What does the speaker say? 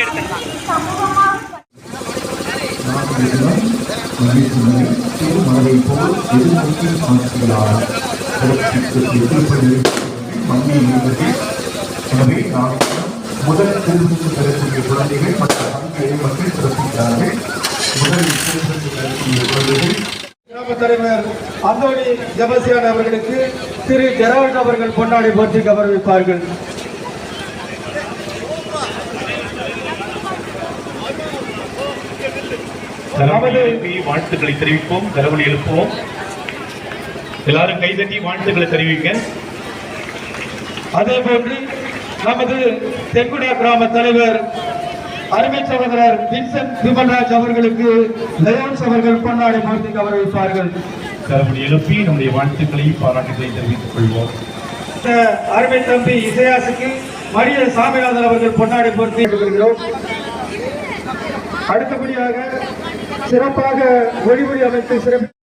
மாதிரி எடுத்துக்கலாம் முதல் திருமணத்தில் பெறக்கூடிய குழந்தைகள் மற்றும் அங்கே மக்கள் பிறப்பிக்கிறார்கள் முதல் குழந்தைகள் தலைவர் அந்தோணி ஜபசியான் அவர்களுக்கு திரு ஜெரால்ட் அவர்கள் பொன்னாடி போற்றி கௌரவிப்பார்கள். வாழ்த்துக்களை தெரிவிப்போம் கரவொலி எழுப்புவோம். எல்லாரும் கைதட்டி வாழ்த்துக்களை தெரிவிக்க அதே போன்று நமது தென்குடா கிராம தலைவர் அருமை சகோதரர் வின்சென்ட் விமல்ராஜ் அவர்களுக்கு லயோன்ஸ் அவர்கள் பொன்னாடை மாற்றி கௌரவிப்பார்கள் கரவொலி எழுப்பி நம்முடைய வாழ்த்துக்களை பாராட்டுகளை தெரிவித்துக் கொள்வோம். அருமை தம்பி இசையாசுக்கு மரிய சாமிநாதன் அவர்கள் பொன்னாடை போர்த்தி வருகிறோம் அடுத்தபடியாக சிறப்பாக ஒளிமொழி அமைத்து சிறப்பு